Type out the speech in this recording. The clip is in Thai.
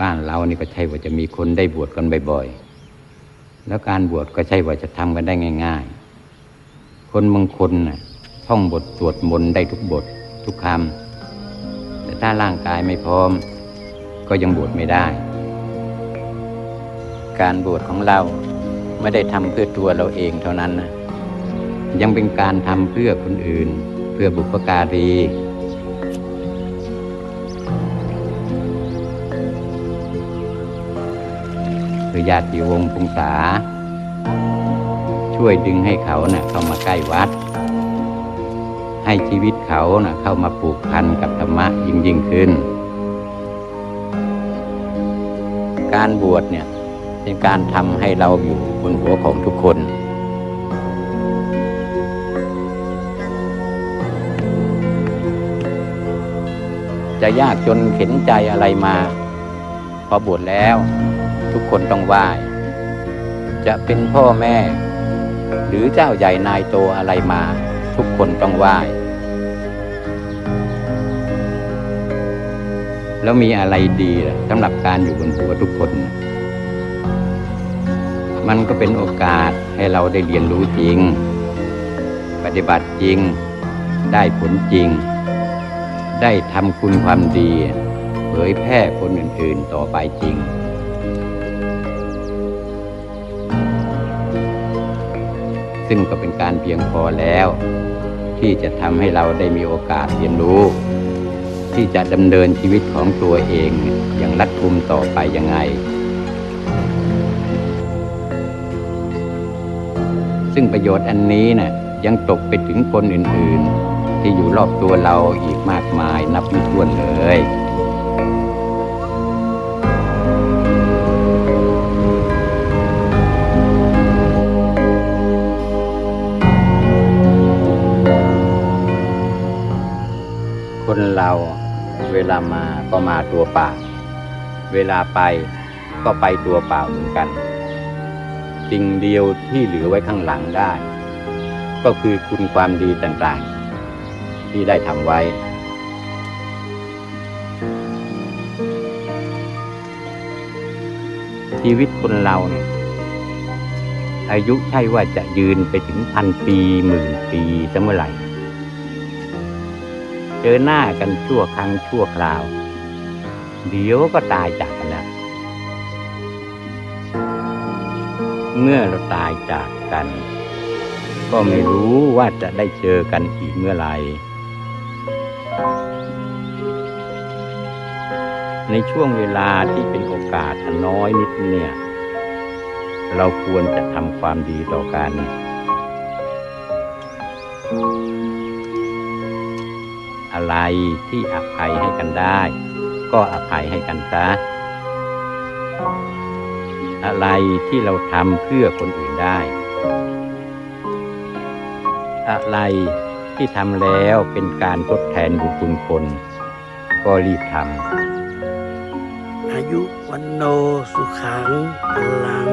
บ้านเรานี่ก็ใช่ว่าจะมีคนได้บวชกันบ่อยๆ แล้วการบวชก็ใช่ว่าจะทำกันได้ง่าย ๆ คนบางคนน่ะท่องบทสวดมนต์ได้ทุกบททุกคำแต่ถ้าร่างกายไม่พร้อม ก็ยังบวชไม่ได้ การบวชของเราไม่ได้ทำเพื่อตัวเราเองเท่านั้นนะยังเป็นการทำเพื่อคนอื่น เพื่อบุพการี คือญาติวงศ์พงษา ช่วยดึงให้เขานะ่ะเข้ามาใกล้วัด ให้ชีวิตเขานะ่ะเข้ามาผูกพันกับธรรมะยิ่งยิ่งขึ้น การบวชเนี่ยเป็นการทำให้เราอยู่บนหัวของทุกคนจะยากจนเข็นใจอะไรมา พอบวชแล้ว ทุกคนต้องไหว้ จะเป็นพ่อแม่ หรือเจ้าใหญ่นายโตอะไรมา ทุกคนต้องไหว้ แล้วมีอะไรดีล่ะสำหรับการอยู่บนหัวทุกคน มันก็เป็นโอกาสให้เราได้เรียนรู้จริง ปฏิบัติจริง ได้ผลจริง ได้ทำคุณความดี เผยแพร่คนอื่น ๆ ต่อไปจริง ซึ่งก็เป็นการเพียงพอแล้ว ที่จะทำให้เราได้มีโอกาสเรียนรู้ ที่จะดำเนินชีวิตของตัวเองอย่างรัดกุมต่อไปยังไง ซึ่งประโยชน์อันนี้นะ่ะยังตกไปถึงคนอื่นๆ ที่อยู่รอบตัวเราอีกมากมาย เราเวลามาก็มาตัวเปล่า เวลาไปก็ไปตัวเปล่าเหมือนกัน สิ่งเดียวที่เหลือไว้ข้างหลังได้ ก็คือคุณความดีต่างๆ ที่ได้ทำไว้ชีวิตคนเราเนี่ยอายุใช่ว่าจะยืนไปถึงพันปีหมื่นปีซะเมื่อไหร่ เจอหน้ากันชั่วครั้งชั่วคราว เดี๋ยวก็ตายจากกันแล้ว เมื่อเราตายจากกัน ก็ไม่รู้ว่าจะได้เจอกันอีกเมื่อไหร่ในช่วงเวลาที่เป็นโอกาสน้อยนิดเนี่ย เราควรจะทำความดีต่อกัน อะไรที่อภัยให้กันได้ ก็อภัยให้กันซะอะไรที่เราทำเพื่อคนอื่นได้ อะไรที่ทำแล้วเป็นการทดแทนบุญคุณคน ก็รีบทำอายุวันโนสุขังพลัง